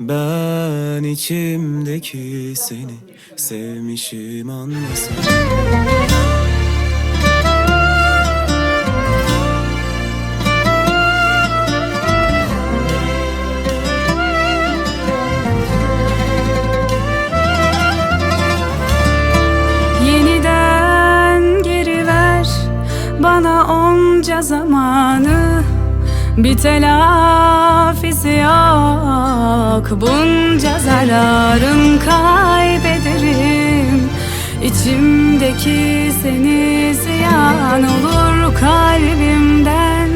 Ben içimdeki seni sevmişim anlasana Yeniden geri ver bana onca zamanı Bir telafisi yok. Bunca zararım kaybederim. İçimdeki seni ziyan olur kalbimden.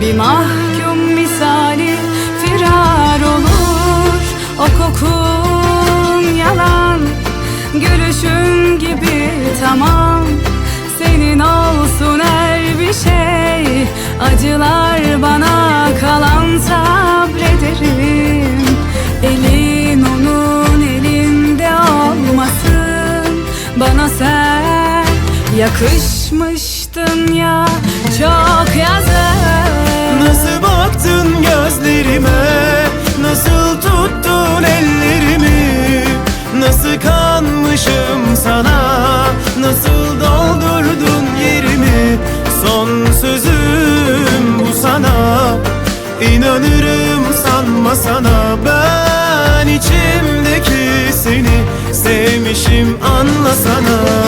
Bir mahkum misali firar olur. O kokun yalan. Gülüşün gibi tamam. Senin olsun her bir şey. Acılar yakışmıştın ya Çok yazık. Nasıl baktın gözlerime? Nasıl tuttun ellerimi? Nasıl kanmışım sana? Nasıl doldurdun yerimi? Son sözüm bu sana. İnanırım sanma sana. Ben içimdeki seni Sevmişim anlasana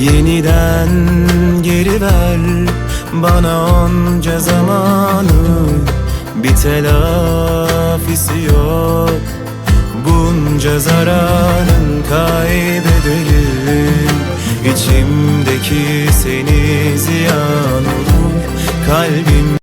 Yeniden geri ver bana onca zamanı. Bir telafisi yok. Bunca zararın kaybedelim İçimdeki seni ziyan olur Kalbim